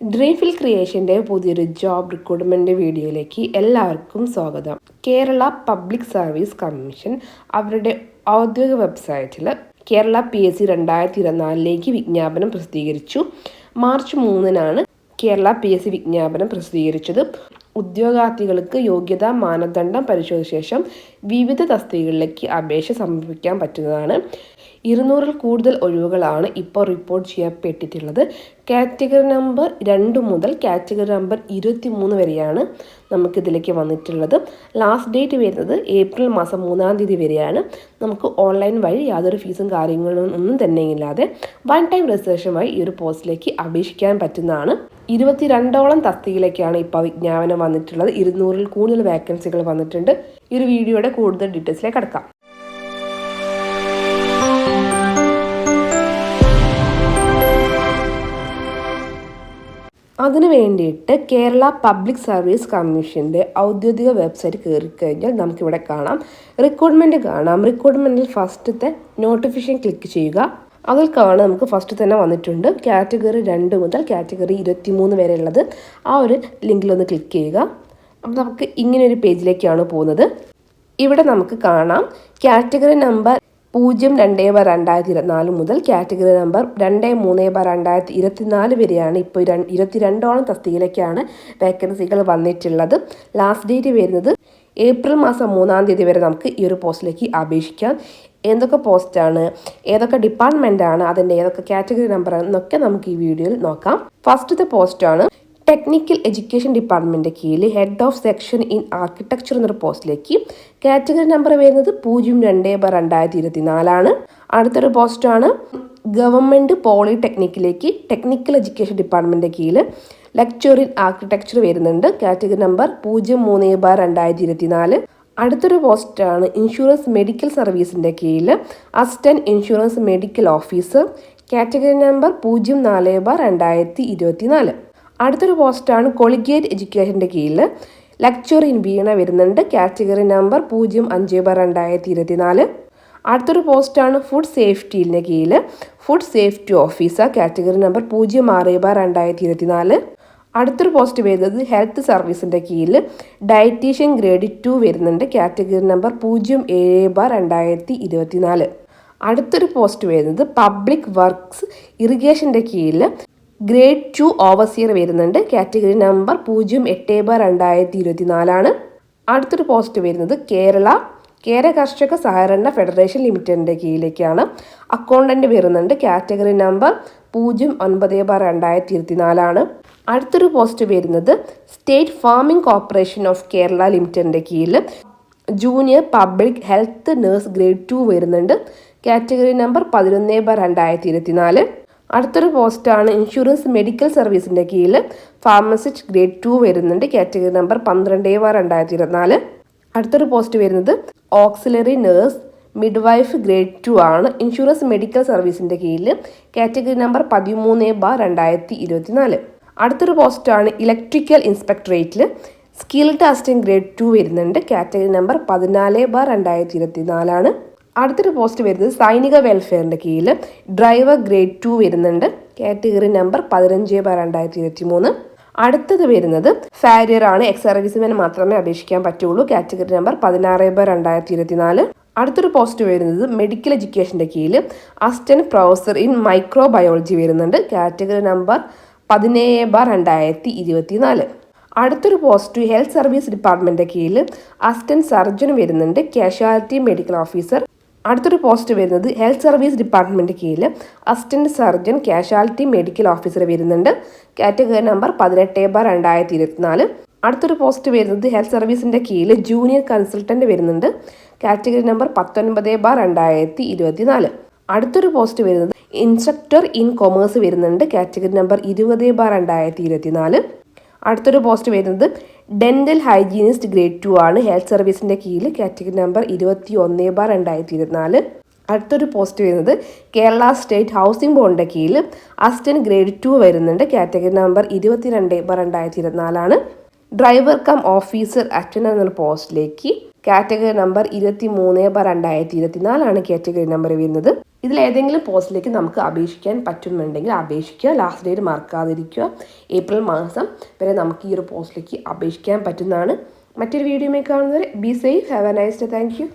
Dreamfill ക്രിയേഷന്റെ പുതിയൊരു job recruitment വീഡിയോയിലേക്ക് എല്ലാവർക്കും സ്വാഗതം. കേരള പബ്ലിക് സർവീസ് കമ്മീഷൻ അവരുടെ ഔദ്യോഗിക വെബ്സൈറ്റിൽ കേരള പി എസ് സി രണ്ടായിരത്തി ഇരുപത്തിനാലിലേക്ക് വിജ്ഞാപനം പ്രസിദ്ധീകരിച്ചു. മാർച്ച് മൂന്നിനാണ് കേരള പി എസ് സി വിജ്ഞാപനം പ്രസിദ്ധീകരിച്ചത്. ഉദ്യോഗാർത്ഥികൾക്ക് യോഗ്യതാ മാനദണ്ഡം പരിശോധിച്ച ശേഷം വിവിധ തസ്തികകളിലേക്ക് അപേക്ഷ സമർപ്പിക്കാൻ പറ്റുന്നതാണ്. ഇരുന്നൂറിൽ കൂടുതൽ ഒഴിവുകളാണ് ഇപ്പോൾ റിപ്പോർട്ട് ചെയ്യപ്പെട്ടിട്ടുള്ളത്. കാറ്റഗറി നമ്പർ രണ്ട് മുതൽ കാറ്റഗറി നമ്പർ ഇരുപത്തി മൂന്ന് വരെയാണ് നമുക്കിതിലേക്ക് വന്നിട്ടുള്ളത്. ലാസ്റ്റ് ഡേറ്റ് വരുന്നത് ഏപ്രിൽ മാസം മൂന്നാം തീയതി വരെയാണ്. നമുക്ക് ഓൺലൈൻ വഴി യാതൊരു ഫീസും കാര്യങ്ങളും ഒന്നും തന്നെ ഇല്ലാതെ വൺ ടൈം രജിസ്ട്രേഷൻ ഈ ഒരു പോസ്റ്റിലേക്ക് അപേക്ഷിക്കാൻ പറ്റുന്നതാണ്. ഇരുപത്തിരണ്ടോളം തസ്തികയിലേക്കാണ് ഇപ്പോൾ വിജ്ഞാപനം വന്നിട്ടുള്ളത്. ഇരുന്നൂറിൽ കൂടുതൽ വേക്കൻസികൾ വന്നിട്ടുണ്ട്. ഈ ഒരു വീഡിയോയുടെ കൂടുതൽ ഡീറ്റെയിൽസിലേക്ക് കടക്കാം. അതിനു വേണ്ടിയിട്ട് കേരള പബ്ലിക് സർവീസ് കമ്മീഷന്റെ ഔദ്യോഗിക വെബ്സൈറ്റ് കയറി കഴിഞ്ഞാൽ നമുക്കിവിടെ കാണാം. റിക്രൂട്ട്മെന്റ് കാണാം. റിക്രൂട്ട്മെന്റിൽ ഫസ്റ്റത്തെ നോട്ടിഫിക്കേഷൻ ക്ലിക്ക് ചെയ്യുക. അതിൽ കാണാൻ നമുക്ക് ഫസ്റ്റ് തന്നെ വന്നിട്ടുണ്ട്. കാറ്റഗറി രണ്ട് മുതൽ കാറ്റഗറി ഇരുപത്തി മൂന്ന് വരെ ഉള്ളത് ആ ഒരു ലിങ്കിൽ ഒന്ന് ക്ലിക്ക് ചെയ്യുക. അപ്പോൾ നമുക്ക് ഇങ്ങനെ ഒരു പേജിലേക്കാണ് പോകുന്നത്. ഇവിടെ നമുക്ക് കാണാം. കാറ്റഗറി നമ്പർ പൂജ്യം രണ്ട് ബാർ രണ്ടായിരത്തി ഇരുപത്തിനാല് മുതൽ കാറ്റഗറി നമ്പർ രണ്ട് മൂന്ന് ബാർ രണ്ടായിരത്തി ഇരുപത്തിനാല് വരെയാണ് ഇപ്പോൾ ഇരുപത്തിരണ്ടോളം തസ്തികയിലേക്കാണ് വേക്കൻസികൾ വന്നിട്ടുള്ളത്. ലാസ്റ്റ് ഡേറ്റ് വരുന്നത് ഏപ്രിൽ മാസം മൂന്നാം തീയതി വരെ നമുക്ക് ഈ ഒരു പോസ്റ്റിലേക്ക് അപേക്ഷിക്കാം. എന്തൊക്കെ പോസ്റ്റാണ് ഏതൊക്കെ ഡിപ്പാർട്ട്മെന്റാണ് അതിന്റെ ഏതൊക്കെ കാറ്റഗറി നമ്പർ എന്നൊക്കെ നമുക്ക് ഈ വീഡിയോയിൽ നോക്കാം. ഫസ്റ്റത്തെ പോസ്റ്റാണ് ടെക്നിക്കൽ എഡ്യൂക്കേഷൻ ഡിപ്പാർട്ട്മെന്റ് കീഴിൽ head of section in architecture എന്നൊരു പോസ്റ്റിലേക്ക് കാറ്റഗറി നമ്പർ വരുന്നത് പൂജ്യം രണ്ട് ബർ രണ്ടായിരത്തി ഇരുപത്തി നാലാണ് അടുത്തൊരു പോസ്റ്റാണ് ഗവൺമെന്റ് പോളിടെക്നിക്കിലേക്ക് ടെക്നിക്കൽ എഡ്യൂക്കേഷൻ ഡിപ്പാർട്ട്മെന്റ് കീഴിൽ ലെക്ചർ ഇൻ ആർക്കിടെക്ചർ വരുന്നുണ്ട്. കാറ്റഗറി നമ്പർ പൂജ്യം മൂന്ന് ബാർ രണ്ടായിരത്തി ഇരുപത്തി നാല് അടുത്തൊരു പോസ്റ്റാണ് ഇൻഷുറൻസ് മെഡിക്കൽ സർവീസിന്റെ കീഴിൽ assistant insurance medical officer category number പൂജ്യം നാല് ബാർ രണ്ടായിരത്തി ഇരുപത്തി നാല് അടുത്തൊരു പോസ്റ്റാണ് കൊളിഗേറ്റ് എഡ്യൂക്കേഷന്റെ കീഴിൽ. ലെക്ചർ ഇൻ വീണ വരുന്നുണ്ട്. കാറ്റഗറി നമ്പർ പൂജ്യം അഞ്ച് ബാർ രണ്ടായിരത്തി ഇരുപത്തി നാല് അടുത്തൊരു പോസ്റ്റാണ് ഫുഡ് സേഫ്റ്റിന്റെ കീഴിൽ. Food safety officer category number പൂജ്യം ആറ് ബാർ രണ്ടായിരത്തി ഇരുപത്തി നാല് അടുത്തൊരു പോസ്റ്റ് വരുന്നത് ഹെൽത്ത് സർവീസിന്റെ കീഴിൽ. ഡയറ്റീഷ്യൻ ഗ്രേഡ് ടു വരുന്നുണ്ട്. കാറ്റഗറി നമ്പർ പൂജ്യം ഏഴ് ബാർ രണ്ടായിരത്തി ഇരുപത്തി നാല് അടുത്തൊരു പോസ്റ്റ് വരുന്നത് പബ്ലിക് വർക്ക്സ് ഇറിഗേഷന്റെ കീഴിൽ. ഗ്രേഡ് ടു ഓവർസിയർ വരുന്നുണ്ട്. കാറ്റഗറി നമ്പർ പൂജ്യം എട്ട് ബാർ രണ്ടായിരത്തി ഇരുപത്തി നാലാണ് അടുത്തൊരു പോസ്റ്റ് വരുന്നത് കേരള. കേര കർഷക സഹകരണ ഫെഡറേഷൻ ലിമിറ്റഡിന്റെ കീഴിലേക്കാണ്. അക്കൗണ്ടന്റ് വരുന്നുണ്ട്. കാറ്റഗറി നമ്പർ പൂജ്യം ഒൻപത് ബാർ രണ്ടായിരത്തി ഇരുപത്തി നാലാണ് അടുത്തൊരു പോസ്റ്റ് വരുന്നത് state farming corporation of Kerala ലിമിറ്റഡിന്റെ കീഴിൽ. Junior public health nurse grade two വരുന്നുണ്ട്. കാറ്റഗറി നമ്പർ പതിനൊന്ന് ബാർ രണ്ടായിരത്തി ഇരുപത്തി നാല് അടുത്തൊരു പോസ്റ്റാണ് ഇൻഷുറൻസ് മെഡിക്കൽ സർവീസിന്റെ കീഴിൽ ഫാർമസിസ്റ്റ് ഗ്രേഡ് ടു വരുന്നുണ്ട്. കാറ്റഗറി നമ്പർ പന്ത്രണ്ട് ബാർ രണ്ടായിരത്തി ഇരുപത്തിനാല് അടുത്തൊരു പോസ്റ്റ് വരുന്നത് auxiliary nurse midwife grade two ആണ്. ഇൻഷുറൻസ് മെഡിക്കൽ സർവീസിന്റെ കീഴിൽ കാറ്റഗറി നമ്പർ പതിമൂന്ന് ബാർ രണ്ടായിരത്തി ഇരുപത്തിനാല് അടുത്തൊരു പോസ്റ്റാണ് ഇലക്ട്രിക്കൽ ഇൻസ്പെക്ടറേറ്റിൽ സ്കിൽ ടാസ്റ്റിംഗ് ഗ്രേഡ് ടു വരുന്നുണ്ട്. കാറ്റഗറി നമ്പർ പതിനാല് ബാർ രണ്ടായിരത്തി ഇരുപത്തി നാലാണ് അടുത്തൊരു പോസ്റ്റ് വരുന്നത് സൈനിക വെൽഫെയറിന്റെ കീഴിൽ ഡ്രൈവർ ഗ്രേഡ് ടു വരുന്നുണ്ട്. കാറ്റഗറി നമ്പർ പതിനഞ്ച് ബാർ രണ്ടായിരത്തി ഇരുപത്തി മൂന്ന് അടുത്തത് വരുന്നത് ഫാരിയർ ആണ്. എക്സ് സർവീസ്മാൻ മാത്രമേ അപേക്ഷിക്കാൻ പറ്റുള്ളൂ. കാറ്റഗറി നമ്പർ പതിനാറ് ബാർ രണ്ടായിരത്തി ഇരുപത്തി നാല് അടുത്തൊരു പോസ്റ്റ് വരുന്നത് മെഡിക്കൽ എഡ്യൂക്കേഷന്റെ കീഴിൽ അസിസ്റ്റന്റ് പ്രൊഫസർ ഇൻ മൈക്രോബയോളജി വരുന്നുണ്ട്. കാറ്റഗറി നമ്പർ പതിനേഴ് ബാർ രണ്ടായിരത്തി ഇരുപത്തി നാല് അടുത്തൊരു പോസ്റ്റ് ഹെൽത്ത് സർവീസ് ഡിപ്പാർട്ട്മെന്റിന്റെ കീഴിൽ അസിസ്റ്റന്റ് സർജൻ വരുന്നുണ്ട്. കാഷ്വാലിറ്റി മെഡിക്കൽ ഓഫീസർ അടുത്തൊരു പോസ്റ്റ് വരുന്നത് ഹെൽത്ത് സർവീസ് ഡിപ്പാർട്ട്മെന്റ് കീഴിൽ assistant surgeon casualty medical officer വരുന്നുണ്ട്. കാറ്റഗറി നമ്പർ പതിനെട്ട് ബാർ രണ്ടായിരത്തി ഇരുപത്തിനാല് അടുത്തൊരു പോസ്റ്റ് വരുന്നത് ഹെൽത്ത് സർവീസിന്റെ കീഴിൽ ജൂനിയർ കൺസൾട്ടന്റ് വരുന്നുണ്ട്. കാറ്റഗറി നമ്പർ പത്തൊൻപത് ബാർ രണ്ടായിരത്തി ഇരുപത്തിനാല് അടുത്തൊരു പോസ്റ്റ് വരുന്നത് ഇൻസ്ട്രക്ടർ ഇൻ കൊമേഴ്സ് വരുന്നുണ്ട്. കാറ്റഗറി നമ്പർ ഇരുപത് ബാർ രണ്ടായിരത്തി ഇരുപത്തിനാല് അടുത്തൊരു പോസ്റ്റ് വരുന്നത് ഡെന്റൽ ഹൈജീനിസ്റ്റ് ഗ്രേഡ് ടു ആണ് ഹെൽത്ത് സർവീസിന്റെ കീഴിൽ കാറ്റഗറി നമ്പർ ഇരുപത്തി ഒന്ന് ബാർ രണ്ടായിരത്തി ഇരുപത്തിനാല് അടുത്തൊരു പോസ്റ്റ് വരുന്നത് കേരള സ്റ്റേറ്റ് ഹൗസിംഗ് ബോർഡിന്റെ കീഴിൽ അസിസ്റ്റന്റ് ഗ്രേഡ് ടു വരുന്നുണ്ട് കാറ്റഗറി നമ്പർ ഇരുപത്തിരണ്ട് ബാർ രണ്ടായിരത്തി ഇരുപത്തിനാലാണ് ഡ്രൈവർ കം ഓഫീസർ അറ്റൻഡർ എന്നൊരു പോസ്റ്റിലേക്ക് കാറ്റഗറി നമ്പർ ഇരുപത്തി മൂന്ന് ബാർ രണ്ടായിരത്തി ഇരുപത്തിനാലാണ് കാറ്റഗറി നമ്പർ വരുന്നത്. ഇതിൽ ഏതെങ്കിലും പോസ്റ്റിലേക്ക് നമുക്ക് അപേക്ഷിക്കാൻ പറ്റുന്നുണ്ടെങ്കിൽ അപേക്ഷിക്കുക. ലാസ്റ്റ് ഡേറ്റ് മറക്കാതിരിക്കുക. ഏപ്രിൽ മാസം വരെ നമുക്ക് ഈ ഒരു പോസ്റ്റിലേക്ക് അപേക്ഷിക്കാൻ പറ്റുന്നതാണ്. മറ്റൊരു വീഡിയോയിൽ കാണുന്നവരെ be safe. Have a nice day. Thank you.